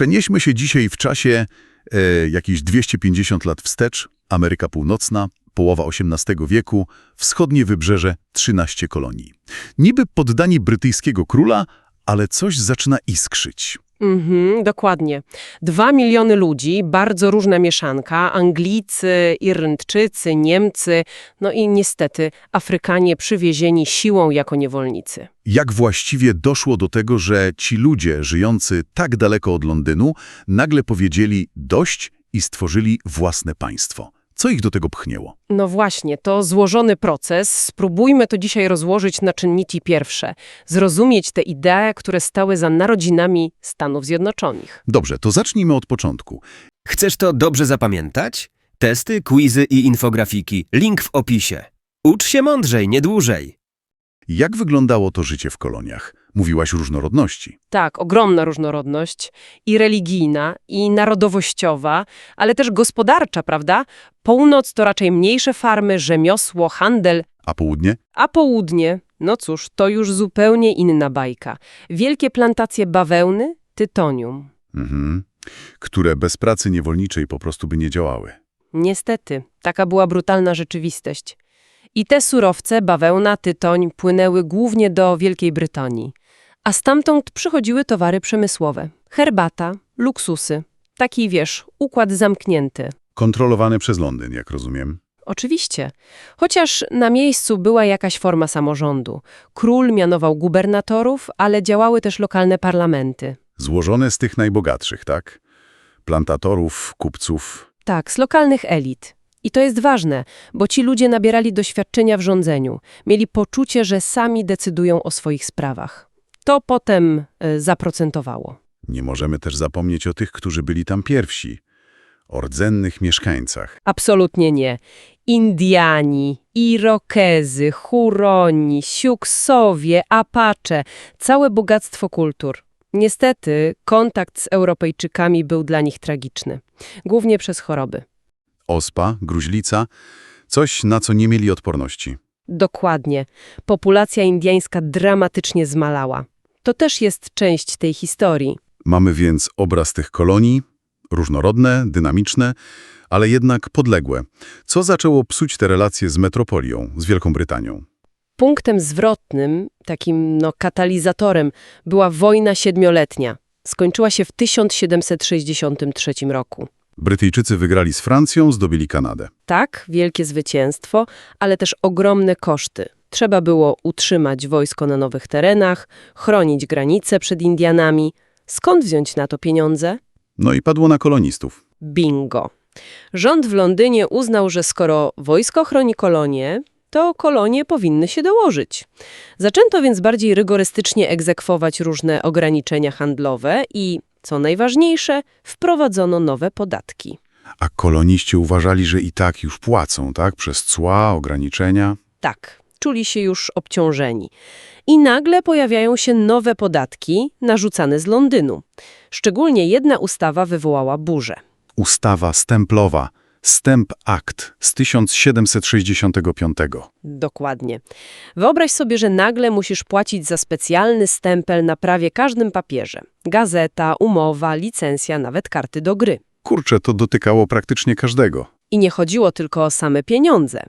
Przenieśmy się dzisiaj w czasie e, jakieś 250 lat wstecz. Ameryka Północna, połowa XVIII wieku, wschodnie wybrzeże, 13 kolonii. Niby poddani brytyjskiego króla, ale coś zaczyna iskrzyć. Mhm, dokładnie. Dwa miliony ludzi, bardzo różna mieszanka, Anglicy, Irlandczycy, Niemcy, no i niestety Afrykanie przywiezieni siłą jako niewolnicy. Jak właściwie doszło do tego, że ci ludzie żyjący tak daleko od Londynu nagle powiedzieli dość i stworzyli własne państwo? Co ich do tego pchnięło? No właśnie, to złożony proces. Spróbujmy to dzisiaj rozłożyć na czynniki pierwsze. Zrozumieć te idee, które stały za narodzinami Stanów Zjednoczonych. Dobrze, to zacznijmy od początku. Chcesz to dobrze zapamiętać? Testy, quizy i infografiki. Link w opisie. Ucz się mądrzej, nie dłużej. Jak wyglądało to życie w koloniach? Mówiłaś różnorodności. Tak, ogromna różnorodność i religijna, i narodowościowa, ale też gospodarcza, prawda? Północ to raczej mniejsze farmy, rzemiosło, handel, A południe? a południe, no cóż, to już zupełnie inna bajka. Wielkie plantacje bawełny, tytonium. Mhm. Które bez pracy niewolniczej po prostu by nie działały. Niestety, taka była brutalna rzeczywistość. I te surowce, bawełna, tytoń, płynęły głównie do Wielkiej Brytanii. A stamtąd przychodziły towary przemysłowe. Herbata, luksusy. Taki, wiesz, układ zamknięty. Kontrolowane przez Londyn, jak rozumiem. Oczywiście. Chociaż na miejscu była jakaś forma samorządu. Król mianował gubernatorów, ale działały też lokalne parlamenty. Złożone z tych najbogatszych, tak? Plantatorów, kupców. Tak, z lokalnych elit. I to jest ważne, bo ci ludzie nabierali doświadczenia w rządzeniu, mieli poczucie, że sami decydują o swoich sprawach. To potem y, zaprocentowało. Nie możemy też zapomnieć o tych, którzy byli tam pierwsi. O rdzennych mieszkańcach. Absolutnie nie. Indiani, Irokezy, Huroni, Siuksowie, Apache, całe bogactwo kultur. Niestety, kontakt z Europejczykami był dla nich tragiczny, głównie przez choroby. Ospa, gruźlica, coś na co nie mieli odporności. Dokładnie. Populacja indyjska dramatycznie zmalała. To też jest część tej historii. Mamy więc obraz tych kolonii, różnorodne, dynamiczne, ale jednak podległe. Co zaczęło psuć te relacje z metropolią, z Wielką Brytanią? Punktem zwrotnym, takim no, katalizatorem, była wojna siedmioletnia. Skończyła się w 1763 roku. Brytyjczycy wygrali z Francją, zdobyli Kanadę. Tak, wielkie zwycięstwo, ale też ogromne koszty. Trzeba było utrzymać wojsko na nowych terenach, chronić granice przed Indianami. Skąd wziąć na to pieniądze? No i padło na kolonistów. Bingo. Rząd w Londynie uznał, że skoro wojsko chroni kolonie, to kolonie powinny się dołożyć. Zaczęto więc bardziej rygorystycznie egzekwować różne ograniczenia handlowe i, co najważniejsze, wprowadzono nowe podatki. A koloniści uważali, że i tak już płacą, tak? Przez cła, ograniczenia. Tak, czuli się już obciążeni. I nagle pojawiają się nowe podatki narzucane z Londynu. Szczególnie jedna ustawa wywołała burzę. Ustawa stemplowa, Stamp Act z 1765. Dokładnie. Wyobraź sobie, że nagle musisz płacić za specjalny stempel na prawie każdym papierze. Gazeta, umowa, licencja, nawet karty do gry. Kurczę, to dotykało praktycznie każdego. I nie chodziło tylko o same pieniądze.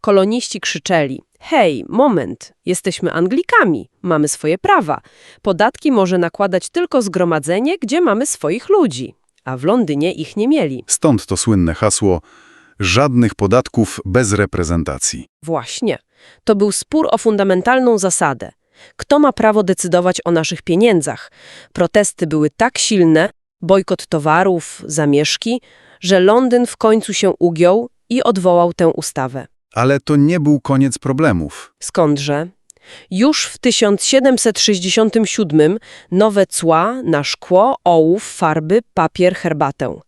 Koloniści krzyczeli: Hej, moment, jesteśmy Anglikami, mamy swoje prawa. Podatki może nakładać tylko zgromadzenie, gdzie mamy swoich ludzi. A w Londynie ich nie mieli. Stąd to słynne hasło żadnych podatków bez reprezentacji. Właśnie. To był spór o fundamentalną zasadę. Kto ma prawo decydować o naszych pieniędzach? Protesty były tak silne, bojkot towarów, zamieszki, że Londyn w końcu się ugiął i odwołał tę ustawę. Ale to nie był koniec problemów. Skądże? Już w 1767 nowe cła na szkło, ołów, farby, papier, herbatę.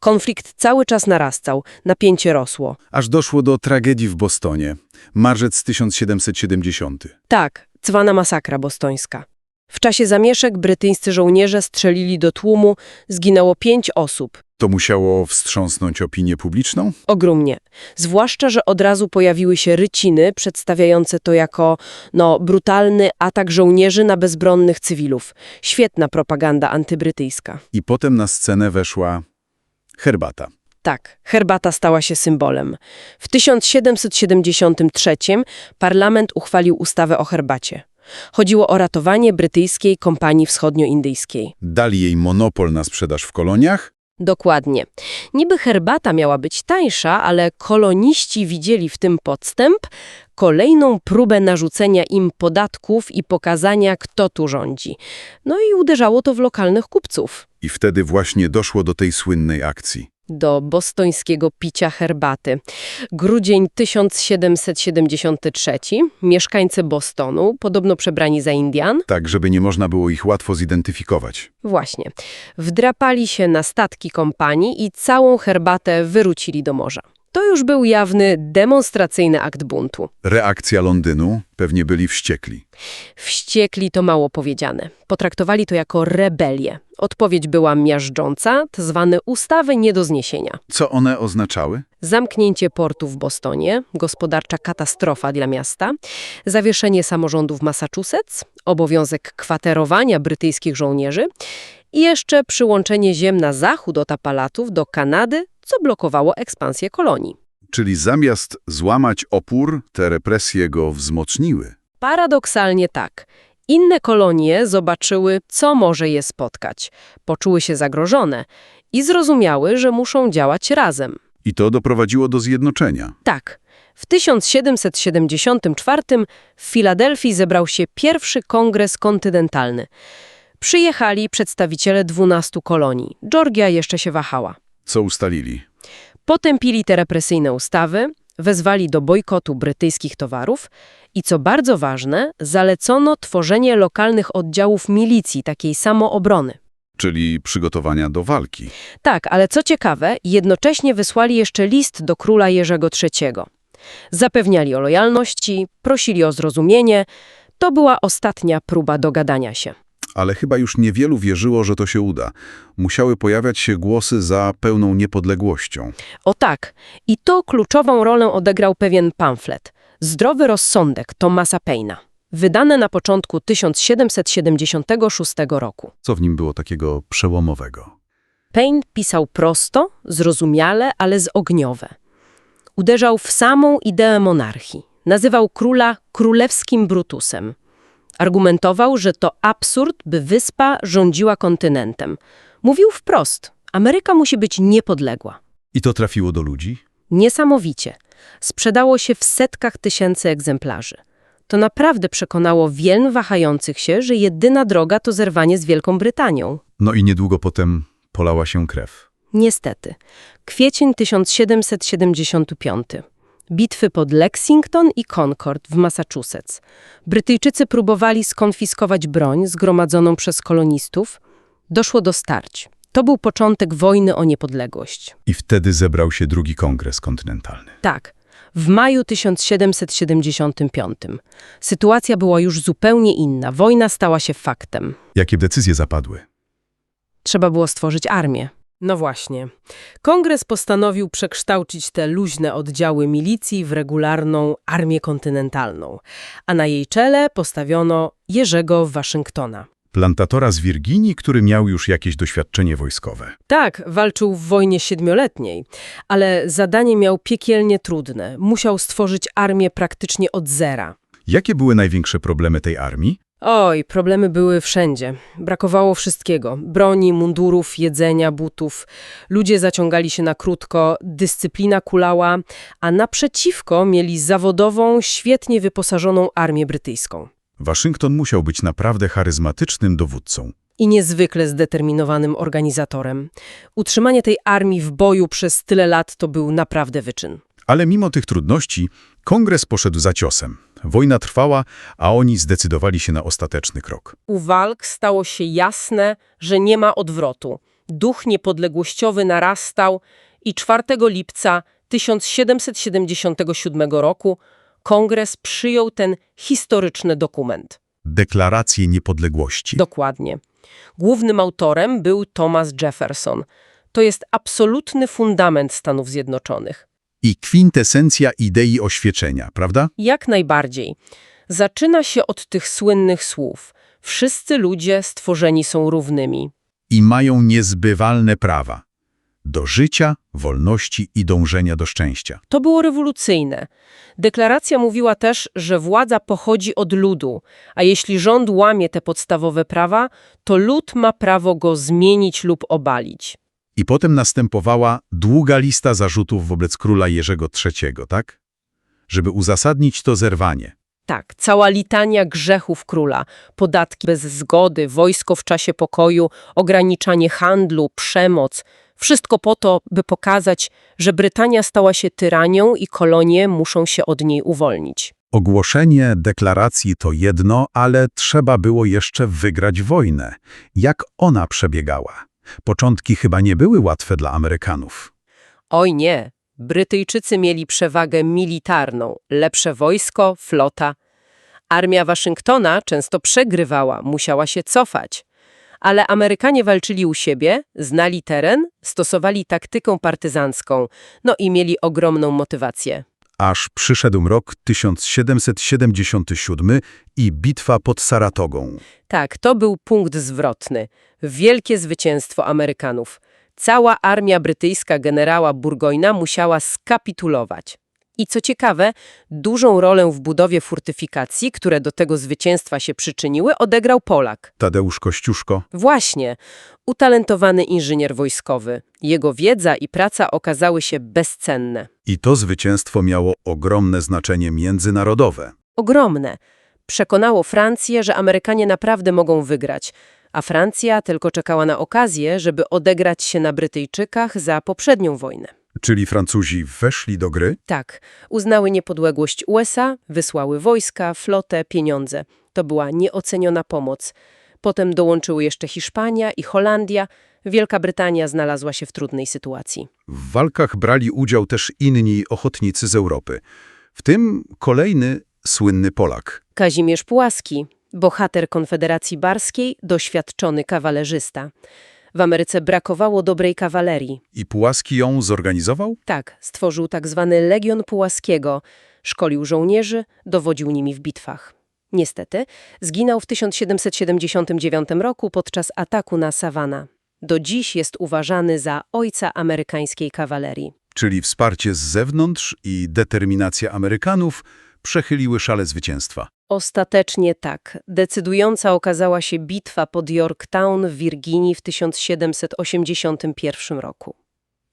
Konflikt cały czas narastał, napięcie rosło. Aż doszło do tragedii w Bostonie. Marzec 1770. Tak, cwana masakra bostońska. W czasie zamieszek brytyjscy żołnierze strzelili do tłumu, zginęło pięć osób. To musiało wstrząsnąć opinię publiczną? Ogromnie. Zwłaszcza, że od razu pojawiły się ryciny przedstawiające to jako no, brutalny atak żołnierzy na bezbronnych cywilów. Świetna propaganda antybrytyjska. I potem na scenę weszła herbata. Tak, herbata stała się symbolem. W 1773 parlament uchwalił ustawę o herbacie. Chodziło o ratowanie brytyjskiej kompanii wschodnioindyjskiej. Dali jej monopol na sprzedaż w koloniach? Dokładnie. Niby herbata miała być tańsza, ale koloniści widzieli w tym podstęp, kolejną próbę narzucenia im podatków i pokazania, kto tu rządzi. No i uderzało to w lokalnych kupców. I wtedy właśnie doszło do tej słynnej akcji. Do bostońskiego picia herbaty. Grudzień 1773. Mieszkańcy Bostonu, podobno przebrani za Indian, Tak, żeby nie można było ich łatwo zidentyfikować. właśnie, wdrapali się na statki kompanii i całą herbatę wyrucili do morza. To już był jawny, demonstracyjny akt buntu. Reakcja Londynu? Pewnie byli wściekli. Wściekli to mało powiedziane. Potraktowali to jako rebelię. Odpowiedź była miażdżąca, zwane ustawy nie do zniesienia. Co one oznaczały? Zamknięcie portu w Bostonie, gospodarcza katastrofa dla miasta, zawieszenie samorządu w Massachusetts, obowiązek kwaterowania brytyjskich żołnierzy i jeszcze przyłączenie ziem na zachód od Apalatów do Kanady, co blokowało ekspansję kolonii. Czyli zamiast złamać opór, te represje go wzmocniły. Paradoksalnie tak. Inne kolonie zobaczyły, co może je spotkać, poczuły się zagrożone i zrozumiały, że muszą działać razem. I to doprowadziło do zjednoczenia. Tak. W 1774 w Filadelfii zebrał się pierwszy kongres kontynentalny. Przyjechali przedstawiciele 12 kolonii. Georgia jeszcze się wahała. Co ustalili? Potępili te represyjne ustawy, wezwali do bojkotu brytyjskich towarów i, co bardzo ważne, zalecono tworzenie lokalnych oddziałów milicji, takiej samoobrony. Czyli przygotowania do walki. Tak, ale co ciekawe, jednocześnie wysłali jeszcze list do króla Jerzego III. Zapewniali o lojalności, prosili o zrozumienie. To była ostatnia próba dogadania się. Ale chyba już niewielu wierzyło, że to się uda. Musiały pojawiać się głosy za pełną niepodległością. O tak, i to kluczową rolę odegrał pewien pamflet Zdrowy rozsądek Thomasa Paina, wydany na początku 1776 roku. Co w nim było takiego przełomowego? Paine pisał prosto, zrozumiale, ale zogniowe. Uderzał w samą ideę monarchii. Nazywał króla królewskim Brutusem. Argumentował, że to absurd, by wyspa rządziła kontynentem. Mówił wprost, Ameryka musi być niepodległa. I to trafiło do ludzi? Niesamowicie. Sprzedało się w setkach tysięcy egzemplarzy. To naprawdę przekonało wielu wahających się, że jedyna droga to zerwanie z Wielką Brytanią. No i niedługo potem polała się krew. Niestety. Kwiecień 1775. Bitwy pod Lexington i Concord w Massachusetts. Brytyjczycy próbowali skonfiskować broń zgromadzoną przez kolonistów. Doszło do starć. To był początek wojny o niepodległość. I wtedy zebrał się drugi kongres kontynentalny. Tak, w maju 1775. Sytuacja była już zupełnie inna. Wojna stała się faktem. Jakie decyzje zapadły? Trzeba było stworzyć armię. No właśnie. Kongres postanowił przekształcić te luźne oddziały milicji w regularną armię kontynentalną, a na jej czele postawiono Jerzego Waszyngtona. Plantatora z Wirginii, który miał już jakieś doświadczenie wojskowe. Tak, walczył w wojnie siedmioletniej, ale zadanie miał piekielnie trudne. Musiał stworzyć armię praktycznie od zera. Jakie były największe problemy tej armii? Oj, problemy były wszędzie. Brakowało wszystkiego. Broni, mundurów, jedzenia, butów. Ludzie zaciągali się na krótko, dyscyplina kulała, a naprzeciwko mieli zawodową, świetnie wyposażoną armię brytyjską. Waszyngton musiał być naprawdę charyzmatycznym dowódcą. I niezwykle zdeterminowanym organizatorem. Utrzymanie tej armii w boju przez tyle lat to był naprawdę wyczyn. Ale mimo tych trudności, kongres poszedł za ciosem. Wojna trwała, a oni zdecydowali się na ostateczny krok. U walk stało się jasne, że nie ma odwrotu. Duch niepodległościowy narastał i 4 lipca 1777 roku kongres przyjął ten historyczny dokument. deklarację niepodległości. Dokładnie. Głównym autorem był Thomas Jefferson. To jest absolutny fundament Stanów Zjednoczonych. I kwintesencja idei oświecenia, prawda? Jak najbardziej. Zaczyna się od tych słynnych słów. Wszyscy ludzie stworzeni są równymi. I mają niezbywalne prawa. Do życia, wolności i dążenia do szczęścia. To było rewolucyjne. Deklaracja mówiła też, że władza pochodzi od ludu, a jeśli rząd łamie te podstawowe prawa, to lud ma prawo go zmienić lub obalić. I potem następowała długa lista zarzutów wobec króla Jerzego III, tak? Żeby uzasadnić to zerwanie. Tak, cała litania grzechów króla, podatki bez zgody, wojsko w czasie pokoju, ograniczanie handlu, przemoc. Wszystko po to, by pokazać, że Brytania stała się tyranią i kolonie muszą się od niej uwolnić. Ogłoszenie deklaracji to jedno, ale trzeba było jeszcze wygrać wojnę. Jak ona przebiegała? Początki chyba nie były łatwe dla Amerykanów. Oj nie, Brytyjczycy mieli przewagę militarną, lepsze wojsko, flota. Armia Waszyngtona często przegrywała, musiała się cofać. Ale Amerykanie walczyli u siebie, znali teren, stosowali taktykę partyzancką, no i mieli ogromną motywację. Aż przyszedł rok 1777 i bitwa pod Saratogą. Tak, to był punkt zwrotny. Wielkie zwycięstwo Amerykanów. Cała armia brytyjska generała Burgoyna musiała skapitulować. I co ciekawe, dużą rolę w budowie fortyfikacji, które do tego zwycięstwa się przyczyniły, odegrał Polak. Tadeusz Kościuszko. Właśnie, utalentowany inżynier wojskowy. Jego wiedza i praca okazały się bezcenne. I to zwycięstwo miało ogromne znaczenie międzynarodowe. Ogromne. Przekonało Francję, że Amerykanie naprawdę mogą wygrać, a Francja tylko czekała na okazję, żeby odegrać się na Brytyjczykach za poprzednią wojnę. Czyli Francuzi weszli do gry? Tak, uznały niepodległość USA, wysłały wojska, flotę, pieniądze. To była nieoceniona pomoc. Potem dołączyły jeszcze Hiszpania i Holandia. Wielka Brytania znalazła się w trudnej sytuacji. W walkach brali udział też inni ochotnicy z Europy. W tym kolejny słynny Polak. Kazimierz Pułaski, bohater Konfederacji Barskiej, doświadczony kawalerzysta. W Ameryce brakowało dobrej kawalerii. I Pułaski ją zorganizował? Tak, stworzył tak zwany Legion Pułaskiego, szkolił żołnierzy, dowodził nimi w bitwach. Niestety, zginął w 1779 roku podczas ataku na Savannah. Do dziś jest uważany za ojca amerykańskiej kawalerii. Czyli wsparcie z zewnątrz i determinacja Amerykanów przechyliły szale zwycięstwa. Ostatecznie tak. Decydująca okazała się bitwa pod Yorktown w Virginii w 1781 roku.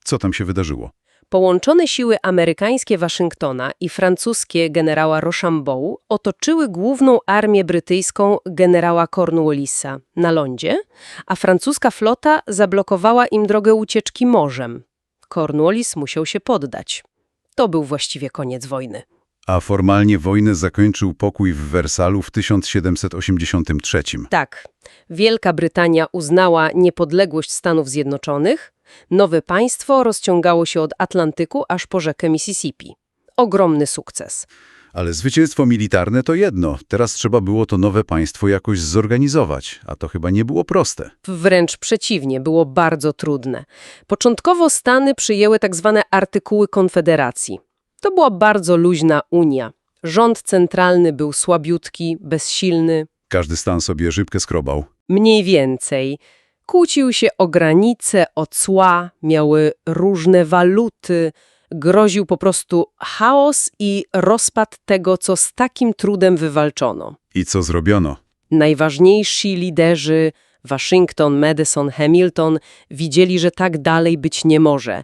Co tam się wydarzyło? Połączone siły amerykańskie Waszyngtona i francuskie generała Rochambeau otoczyły główną armię brytyjską generała Cornwallisa na lądzie, a francuska flota zablokowała im drogę ucieczki morzem. Cornwallis musiał się poddać. To był właściwie koniec wojny. A formalnie wojnę zakończył pokój w Wersalu w 1783. Tak, Wielka Brytania uznała niepodległość Stanów Zjednoczonych, nowe państwo rozciągało się od Atlantyku aż po rzekę Mississippi. Ogromny sukces. Ale zwycięstwo militarne to jedno. Teraz trzeba było to nowe państwo jakoś zorganizować, a to chyba nie było proste. Wręcz przeciwnie, było bardzo trudne. Początkowo Stany przyjęły tak zwane artykuły Konfederacji. To była bardzo luźna unia. Rząd centralny był słabiutki, bezsilny, Każdy stan sobie rybkę skrobał. mniej więcej. Kłócił się o granice, o cła, miały różne waluty, groził po prostu chaos i rozpad tego, co z takim trudem wywalczono. I co zrobiono? Najważniejsi liderzy Waszyngton, Madison, Hamilton widzieli, że tak dalej być nie może.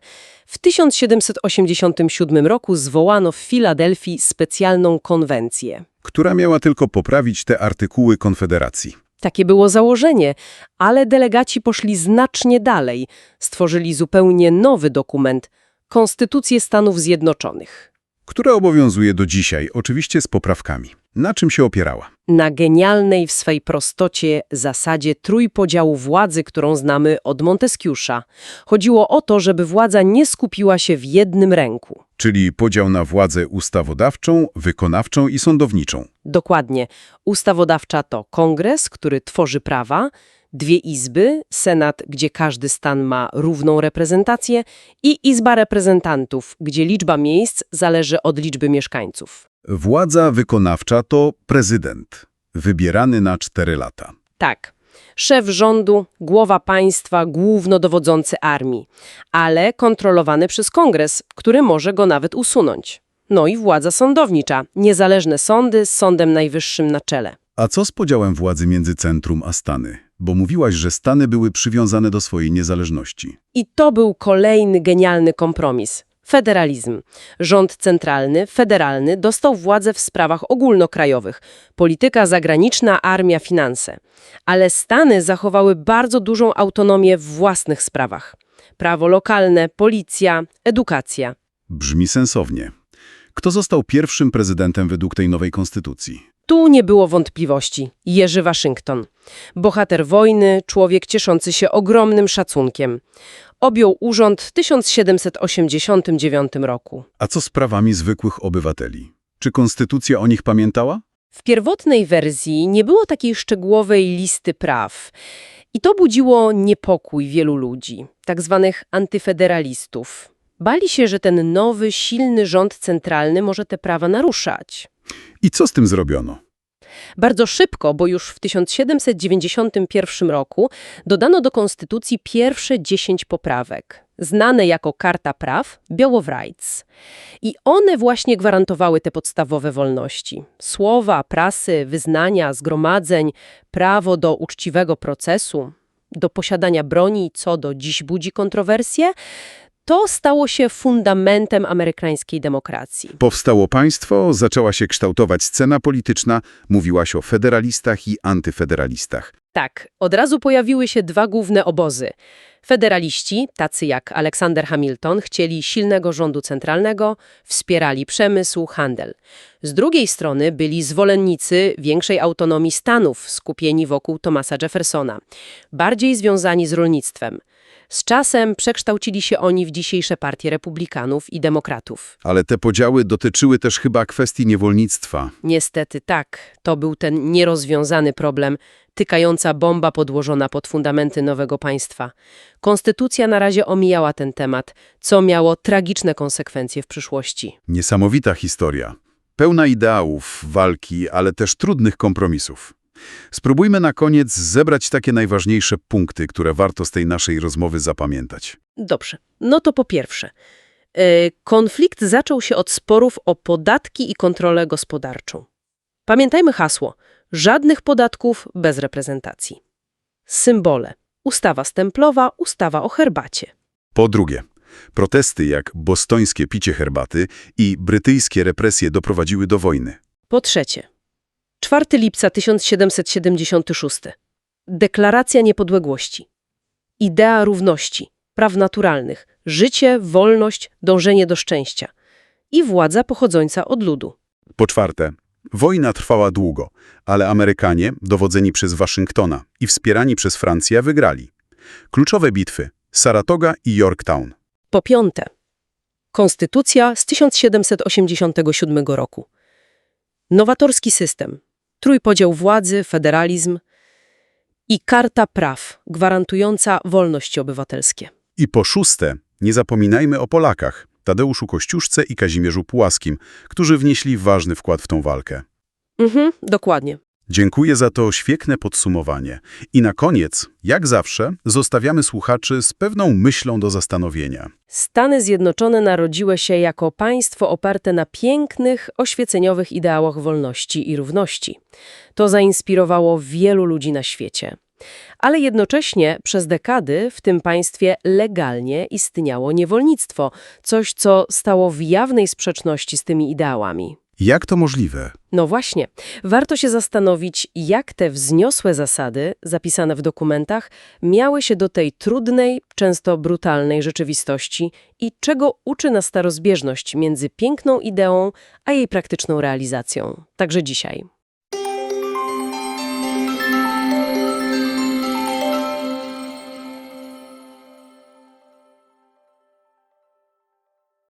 W 1787 roku zwołano w Filadelfii specjalną konwencję. Która miała tylko poprawić te artykuły Konfederacji. Takie było założenie, ale delegaci poszli znacznie dalej. Stworzyli zupełnie nowy dokument Konstytucję Stanów Zjednoczonych. Która obowiązuje do dzisiaj, oczywiście z poprawkami. Na czym się opierała? Na genialnej w swej prostocie zasadzie trójpodziału władzy, którą znamy od Monteskiusza. Chodziło o to, żeby władza nie skupiła się w jednym ręku. Czyli podział na władzę ustawodawczą, wykonawczą i sądowniczą. Dokładnie. Ustawodawcza to kongres, który tworzy prawa, dwie izby, senat, gdzie każdy stan ma równą reprezentację i izba reprezentantów, gdzie liczba miejsc zależy od liczby mieszkańców. Władza wykonawcza to prezydent, wybierany na 4 lata. Tak. Szef rządu, głowa państwa, głównodowodzący armii, ale kontrolowany przez kongres, który może go nawet usunąć. No i władza sądownicza, niezależne sądy z Sądem Najwyższym na czele. A co z podziałem władzy między centrum a Stany? Bo mówiłaś, że Stany były przywiązane do swojej niezależności. I to był kolejny genialny kompromis. Federalizm. Rząd centralny, federalny dostał władzę w sprawach ogólnokrajowych. Polityka zagraniczna, armia, finanse. Ale Stany zachowały bardzo dużą autonomię w własnych sprawach. Prawo lokalne, policja, edukacja. Brzmi sensownie. Kto został pierwszym prezydentem według tej nowej konstytucji? Tu nie było wątpliwości. Jerzy Waszyngton. Bohater wojny, człowiek cieszący się ogromnym szacunkiem. Objął urząd w 1789 roku. A co z prawami zwykłych obywateli? Czy konstytucja o nich pamiętała? W pierwotnej wersji nie było takiej szczegółowej listy praw. I to budziło niepokój wielu ludzi, tak zwanych antyfederalistów. Bali się, że ten nowy, silny rząd centralny może te prawa naruszać. I co z tym zrobiono? Bardzo szybko, bo już w 1791 roku dodano do konstytucji pierwsze 10 poprawek, znane jako Karta Praw, Bill of Rights. I one właśnie gwarantowały te podstawowe wolności. Słowa, prasy, wyznania, zgromadzeń, prawo do uczciwego procesu, do posiadania broni, co do dziś budzi kontrowersje, to stało się fundamentem amerykańskiej demokracji. Powstało państwo, zaczęła się kształtować scena polityczna, mówiłaś o federalistach i antyfederalistach. Tak, od razu pojawiły się dwa główne obozy. Federaliści, tacy jak Aleksander Hamilton, chcieli silnego rządu centralnego, wspierali przemysł, handel. Z drugiej strony byli zwolennicy większej autonomii Stanów, skupieni wokół Thomasa Jeffersona, bardziej związani z rolnictwem. Z czasem przekształcili się oni w dzisiejsze partie republikanów i demokratów. Ale te podziały dotyczyły też chyba kwestii niewolnictwa. Niestety tak, to był ten nierozwiązany problem, tykająca bomba podłożona pod fundamenty nowego państwa. Konstytucja na razie omijała ten temat, co miało tragiczne konsekwencje w przyszłości. Niesamowita historia. Pełna ideałów, walki, ale też trudnych kompromisów. Spróbujmy na koniec zebrać takie najważniejsze punkty, które warto z tej naszej rozmowy zapamiętać. Dobrze, no to po pierwsze. e, Konflikt zaczął się od sporów o podatki i kontrolę gospodarczą. Pamiętajmy hasło: żadnych podatków bez reprezentacji. Symbole: ustawa stemplowa, ustawa o herbacie. Po drugie, protesty jak bostońskie picie herbaty i brytyjskie represje doprowadziły do wojny. Po trzecie, 4 lipca 1776. Deklaracja niepodległości. Idea równości, praw naturalnych, życie, wolność, dążenie do szczęścia. I władza pochodząca od ludu. Po czwarte, wojna trwała długo, ale Amerykanie, dowodzeni przez Waszyngtona i wspierani przez Francję, wygrali. Kluczowe bitwy Saratoga i Yorktown. Po piąte, Konstytucja z 1787 roku. Nowatorski system, trójpodział władzy, federalizm i Karta Praw gwarantująca wolności obywatelskie. I po szóste, nie zapominajmy o Polakach, Tadeuszu Kościuszce i Kazimierzu Pułaskim, którzy wnieśli ważny wkład w tą walkę. Mhm, dokładnie. Dziękuję za to świetne podsumowanie. I na koniec, jak zawsze, zostawiamy słuchaczy z pewną myślą do zastanowienia. Stany Zjednoczone narodziły się jako państwo oparte na pięknych, oświeceniowych ideałach wolności i równości. To zainspirowało wielu ludzi na świecie. Ale jednocześnie przez dekady w tym państwie legalnie istniało niewolnictwo, coś co stało w jawnej sprzeczności z tymi ideałami. Jak to możliwe? No właśnie, warto się zastanowić, jak te wzniosłe zasady, zapisane w dokumentach, miały się do tej trudnej, często brutalnej rzeczywistości i czego uczy nas ta rozbieżność między piękną ideą a jej praktyczną realizacją, także dzisiaj.